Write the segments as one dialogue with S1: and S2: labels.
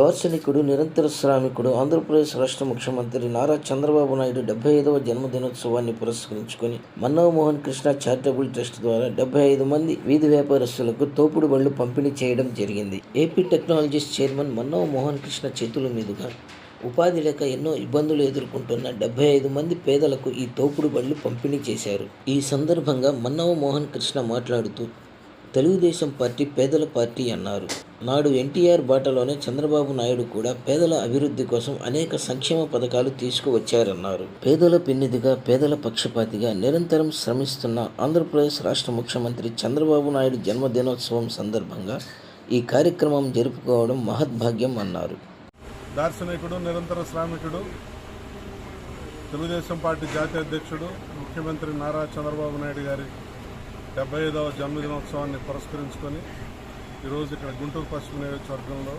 S1: దార్శనికుడు నిరంతర శ్రామికుడు ఆంధ్రప్రదేశ్ రాష్ట్ర ముఖ్యమంత్రి నారా చంద్రబాబు నాయుడు డెబ్బై ఐదవ జన్మదినోత్సవాన్ని పురస్కరించుకొని మన్మోహన్ మోహన్ కృష్ణ చారిటబుల్ ట్రస్ట్ ద్వారా డెబ్బై ఐదు మంది వీధి వ్యాపారస్తులకు తోపుడు బళ్ళు పంపిణీ చేయడం జరిగింది. AP technologies chairman Manmohan Mohan Krishna చేతుల మీదుగా ఉపాధి లేక ఎన్నో ఇబ్బందులు ఎదుర్కొంటున్న డెబ్బై ఐదు మంది పేదలకు ఈ తోపుడు బళ్ళు పంపిణీ చేశారు. ఈ సందర్భంగా మన్నవ మోహన్ కృష్ణ మాట్లాడుతూ తెలుగుదేశం పార్టీ పేదల పార్టీ అన్నారు. నాడు ఎన్టీఆర్ బాటలోనే చంద్రబాబు నాయుడు కూడా పేదల అభివృద్ధి కోసం అనేక సంక్షేమ పథకాలు తీసుకువచ్చారన్నారు. పేదల పిన్నిదిగా పేదల పక్షపాతిగా నిరంతరం శ్రమిస్తున్న ఆంధ్రప్రదేశ్ రాష్ట్ర ముఖ్యమంత్రి చంద్రబాబు నాయుడు జన్మదినోత్సవం సందర్భంగా ఈ కార్యక్రమం జరుపుకోవడం మహద్భాగ్యం అన్నారు.
S2: దార్శనికుడు నిరంతర శ్రామికుడు తెలుగుదేశం పార్టీ జాతీయ అధ్యక్షుడు ముఖ్యమంత్రి నారా చంద్రబాబు నాయుడు గారి డెబ్బై ఐదవ జన్మదినోత్సవాన్ని పురస్కరించుకొని ఈరోజు ఇక్కడ గుంటూరు పశ్చిమ నియోజకవర్గంలో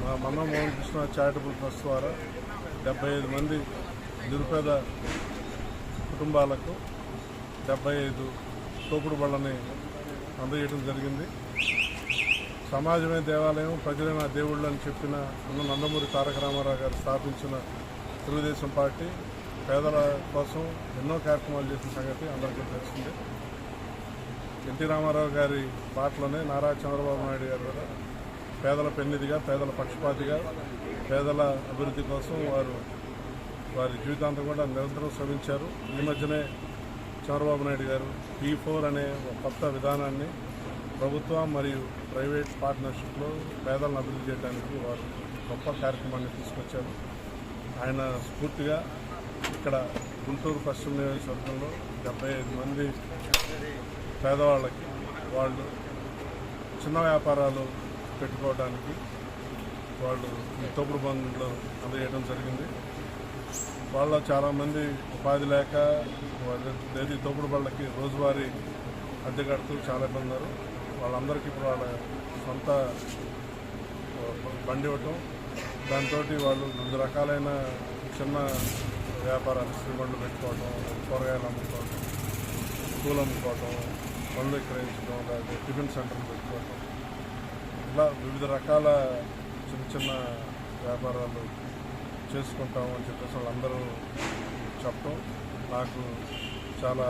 S2: మా మన్మోహన్ కృష్ణ చారిటబుల్ ట్రస్ట్ ద్వారా డెబ్బై ఐదు మంది నిరుపేద కుటుంబాలకు డెబ్బై ఐదు తోపుడు బళ్ళని అందజేయడం జరిగింది. సమాజమే దేవాలయం ప్రజలే నా దేవుళ్ళు అని చెప్పిన నందమూరి తారక రామారావు గారు స్థాపించిన తెలుగుదేశం పార్టీ పేదల కోసం ఎన్నో కార్యక్రమాలు చేసిన సంగతి అందరికీ తెలిసిందే ఎన్టీ రామారావు గారి బాటలోనే నారా చంద్రబాబు నాయుడు గారు కూడా పేదల పెన్నిదిగా పేదల పక్షపాతిగా పేదల అభివృద్ధి కోసం వారు వారి జీవితాంతం కూడా నిరంతరం శ్రమించారు. ఈ మధ్యనే చంద్రబాబు నాయుడు గారు పీ ఫోర్ అనే ఒక కొత్త విధానాన్ని ప్రభుత్వ మరియు ప్రైవేట్ పార్ట్నర్షిప్లో పేదలను అభివృద్ధి చేయడానికి వారు గొప్ప కార్యక్రమాన్ని తీసుకొచ్చారు. ఆయన స్ఫూర్తిగా ఇక్కడ గుంటూరు పశ్చిమ నియోజకవర్గంలో డెబ్బై ఐదు మంది పేదవాళ్ళకి వాళ్ళు చిన్న వ్యాపారాలు పెట్టుకోవడానికి వాళ్ళు ఈ తోపుడు బండ్లు అందజేయడం జరిగింది. వాళ్ళ చాలామంది ఉపాధి లేక వాళ్ళ డైలీ తోపుడు బళ్ళకి రోజువారీ అద్దె కడుతూ చాలా ఇబ్బంది ఉన్నారు. వాళ్ళందరికీ ఇప్పుడు వాళ్ళ సొంత బండి ఇవ్వటం. దాంతో వాళ్ళు వివిధ రకాలైన చిన్న వ్యాపారాలు శ్రీబండ్లు పెట్టుకోవటం కూరగాయలు అమ్ముకోవటం పూలు అమ్ముకోవటం పళ్ళు విక్రయించడం లేకపోతే టిఫిన్ సెంటర్లు పెట్టుకోవటం ఇలా వివిధ రకాల చిన్న చిన్న వ్యాపారాలు చేసుకుంటాం అని చెప్పేసి వాళ్ళందరూ చెప్పడం నాకు చాలా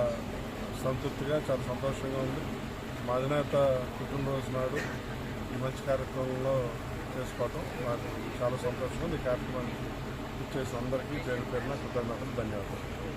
S2: సంతృప్తిగా చాలా సంతోషంగా ఉంది. మా అధినేత పుట్టినరోజు నాడు ఈ మంచి కార్యక్రమంలో చేసుకోవటం నాకు చాలా సంతోషంగా ఉంది. ఈ కార్యక్రమానికి ఇచ్చేసిన అందరికీ పేరు పేరున కృతజ్ఞతలు ధన్యవాదాలు.